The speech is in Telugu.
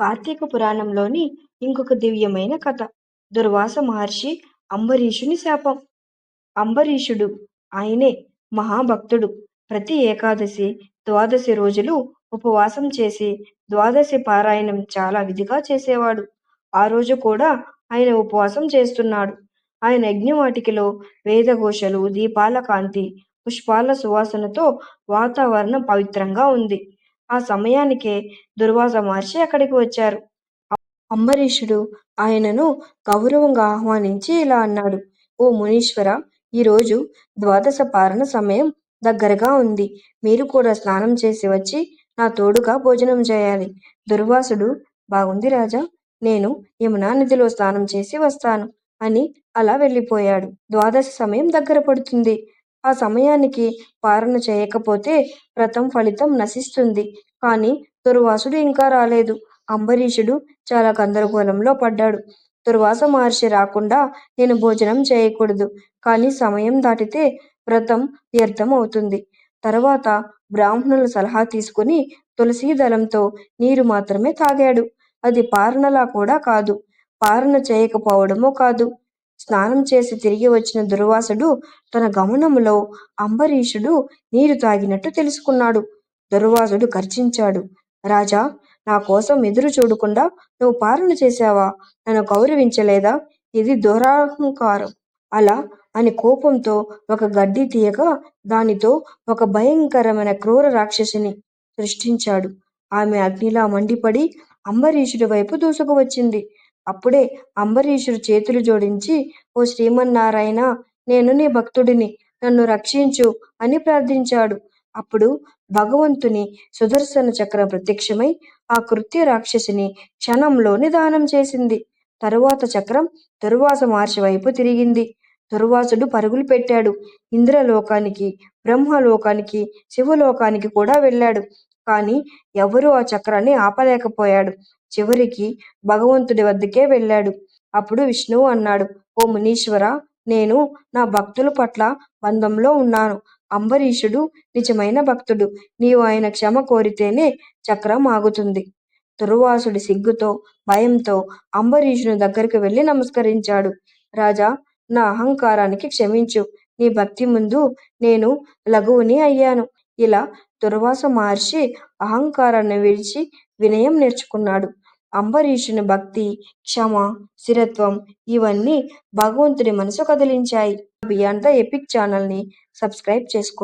కార్తీక పురాణంలోని ఇంకొక దివ్యమైన కథ. దుర్వాస మహర్షి అంబరీషుని శాపం. అంబరీషుడు ఆయనే మహాభక్తుడు. ప్రతి ఏకాదశి ద్వాదశి రోజులు ఉపవాసం చేసి ద్వాదశి పారాయణం చాలా విధిగా చేసేవాడు. ఆ రోజు కూడా ఆయన ఉపవాసం చేస్తున్నాడు. ఆయన యజ్ఞవాటికలో వేదఘోషలు దీపాల కాంతి పుష్పాల సువాసనతో వాతావరణం పవిత్రంగా ఉంది. ఆ సమయానికే దుర్వాస మహర్షి అక్కడికి వచ్చారు. అంబరీషుడు ఆయనను గౌరవంగా ఆహ్వానించి ఇలా అన్నాడు ఓ మునీశ్వర ఈరోజు ద్వాదశ పారణ సమయం దగ్గరగా ఉంది. మీరు కూడా స్నానం చేసి వచ్చి నా తోడుగా భోజనం చేయాలి. దుర్వాసుడు బాగుంది రాజా నేను యమునా నదిలో స్నానం చేసి వస్తాను అని అలా వెళ్ళిపోయాడు. ద్వాదశ సమయం దగ్గర పడుతుంది. ఆ సమయానికి పారణ చేయకపోతే వ్రతం ఫలితం నశిస్తుంది. కానీ దుర్వాసుడు ఇంకా రాలేదు. అంబరీషుడు చాలా గందరగోళంలో పడ్డాడు. దుర్వాస మహర్షి రాకుండా నేను భోజనం చేయకూడదు. కానీ సమయం దాటితే వ్రతం వ్యర్థం అవుతుంది. తర్వాత బ్రాహ్మణుల సలహా తీసుకుని తులసీ దళంతో నీరు మాత్రమే తాగాడు. అది పారణలా కూడా కాదు. పారణ చేయకపోవడమో కాదు. స్నానం చేసి తిరిగి వచ్చిన దుర్వాసుడు తన గమనములో అంబరీషుడు నీరు తాగినట్టు తెలుసుకున్నాడు. దుర్వాసుడు గర్జించాడు. రాజా నా కోసం ఎదురు చూడకుండా నువ్వు పాలన చేశావా? నన్ను గౌరవించలేదా? ఇది దురహంకారం. అలా అని కోపంతో ఒక గడ్డి తీయగా దానితో ఒక భయంకరమైన క్రూర రాక్షసిని సృష్టించాడు. ఆమె అగ్నిలా మండిపడి అంబరీషుడి వైపు దూసుకువచ్చింది. అప్పుడే అంబరీషుడు చేతులు జోడించి ఓ శ్రీమన్నారాయణ నేను నీ భక్తుడిని నన్ను రక్షించు అని ప్రార్థించాడు. అప్పుడు భగవంతుని సుదర్శన చక్రం ప్రత్యక్షమై ఆ కృత్య రాక్షసిని క్షణంలో నిదానం చేసింది. తరువాత చక్రం దుర్వాస మహర్షి వైపు తిరిగింది. దుర్వాసుడు పరుగులు పెట్టాడు. ఇంద్రలోకానికి బ్రహ్మలోకానికి శివలోకానికి కూడా వెళ్ళాడు. కానీ ఎవరూ ఆ చక్రాన్ని ఆపలేకపోయాడు. చివరికి భగవంతుడి వద్దకే వెళ్ళాడు. అప్పుడు విష్ణువు అన్నాడు ఓ మునీశ్వర నేను నా భక్తుల పట్ల బంధంలో ఉన్నాను. అంబరీషుడు నిజమైన భక్తుడు. నీవు ఆయన క్షమ కోరితేనే చక్రం ఆగుతుంది. దుర్వాసుడి సిగ్గుతో భయంతో అంబరీషుని దగ్గరికి వెళ్ళి నమస్కరించాడు. రాజా నా అహంకారానికి క్షమించు. నీ భక్తి ముందు నేను లఘువుని అయ్యాను. ఇలా దుర్వాస మహర్షి అహంకారాన్ని విడిచి వినయం నేర్చుకున్నాడు. అంబరీషుని భక్తి క్షమ స్థిరత్వం ఇవన్నీ భగవంతుడి మనసు కదిలించాయి. అంతా ఎపిక్ ఎపిక్ ఛానల్ని సబ్స్క్రైబ్ చేసుకో